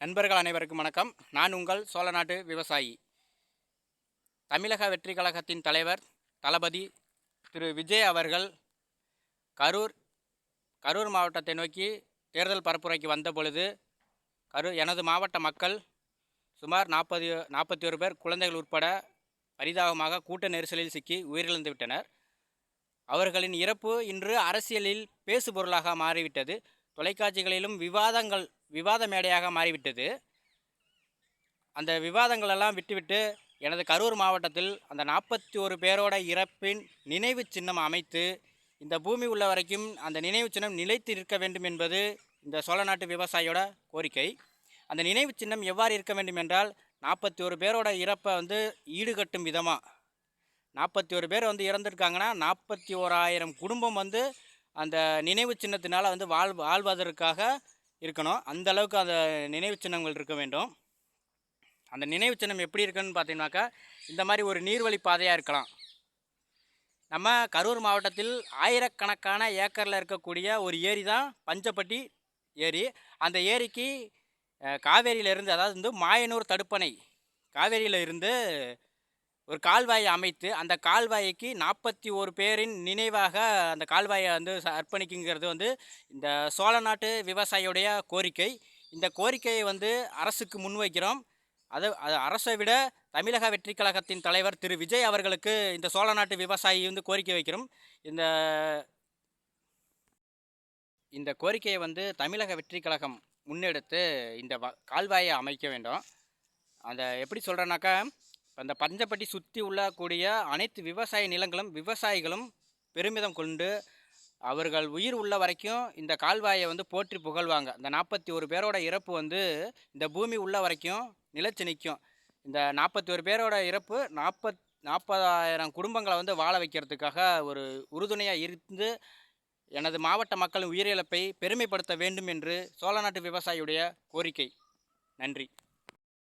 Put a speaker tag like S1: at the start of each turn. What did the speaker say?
S1: நண்பர்கள் அனைவருக்கும் வணக்கம். நான் உங்கள் சோழநாட்டு விவசாயி. தமிழக வெற்றி கழகத்தின் தலைவர் தளபதி திரு விஜய் அவர்கள் கரூர் கரூர் மாவட்டத்தை நோக்கி தேர்தல் பரப்புரைக்கு வந்த பொழுது கரூர் எனது மாவட்ட மக்கள் சுமார் நாற்பது நாற்பத்தி ஒரு பேர் குழந்தைகள் உட்பட பரிதாபமாக கூட்ட நெரிசலில் சிக்கி உயிரிழந்து விட்டனர். அவர்களின் இறப்பு இன்று அரசியலில் பேசுபொருளாக மாறிவிட்டது. தொலைக்காட்சிகளிலும் விவாதங்கள் விவாத மேடையாக மாறிவிட்டது. அந்த விவாதங்களெல்லாம் விட்டுவிட்டு எனது கரூர் மாவட்டத்தில் அந்த நாற்பத்தி ஒரு பேரோட இறப்பின் நினைவு சின்னம் அமைத்து இந்த பூமி உள்ள வரைக்கும் அந்த நினைவு சின்னம் நிலைத்து இருக்க வேண்டும் என்பது இந்த சோழ நாட்டு விவசாயியோட கோரிக்கை. அந்த நினைவு சின்னம் எவ்வாறு இருக்க வேண்டும் என்றால் நாற்பத்தி ஒரு பேரோட இறப்பை வந்து ஈடுகட்டும் விதமாக நாற்பத்தி ஒரு பேர் வந்து இறந்துருக்காங்கன்னா நாற்பத்தி ஓராயிரம் குடும்பம் வந்து அந்த நினைவு சின்னத்தினால் வந்து வாழ் வாழ்வதற்காக இருக்கணும். அந்த அளவுக்கு அந்த நினைவு சின்னங்கள் இருக்க வேண்டும். அந்த நினைவு சின்னம் எப்படி இருக்குன்னு பார்த்தீங்கன்னாக்கா இந்த மாதிரி ஒரு நீர்வழி பாதையாக இருக்கலாம். நம்ம கரூர் மாவட்டத்தில் ஆயிரக்கணக்கான ஏக்கரில் இருக்கக்கூடிய ஒரு ஏரி தான் பஞ்சப்பட்டி ஏரி. அந்த ஏரிக்கு காவேரியிலிருந்து அதாவது வந்து மாயனூர் தடுப்பணை காவேரியில் இருந்து ஒரு கால்வாயை அமைத்து அந்த கால்வாய்க்கு நாற்பத்தி ஒரு பேரின் நினைவாக அந்த கால்வாயை வந்து அர்ப்பணிக்குங்கிறது வந்து இந்த சோழ நாட்டு விவசாயியுடைய கோரிக்கை. இந்த கோரிக்கையை வந்து அரசுக்கு முன்வைக்கிறோம். அது அது அரசை விட தமிழக வெற்றி கழகத்தின் தலைவர் திரு. விஜய் அவர்களுக்கு இந்த சோழ நாட்டு விவசாயி வந்து கோரிக்கை வைக்கிறோம். இந்த இந்த கோரிக்கையை வந்து தமிழக வெற்றி கழகம் முன்னெடுத்து இந்த கால்வாயை அமைக்க வேண்டும். அந்த எப்படி சொல்கிறேன்னாக்கா அந்த பஞ்சப்பட்டி சுற்றி உள்ளக்கூடிய அனைத்து விவசாய நிலங்களும் விவசாயிகளும் பெருமிதம் கொண்டு அவர்கள் உயிர் உள்ள வரைக்கும் இந்த கால்வாயை வந்து போற்றி புகழ்வாங்க. இந்த நாற்பத்தி ஒரு பேரோட இறப்பு வந்து இந்த பூமி உள்ள வரைக்கும் நிலச்சி நிற்கும் இந்த நாற்பத்தி ஒரு பேரோட இறப்பு நாற்பத் நாற்பதாயிரம் குடும்பங்களை வந்து வாழ வைக்கிறதுக்காக ஒரு உறுதுணையாக இருந்து எனது மாவட்ட மக்களின் உயிரிழப்பை பெருமைப்படுத்த வேண்டும் என்று சோழநாட்டு விவசாயியுடைய கோரிக்கை. நன்றி.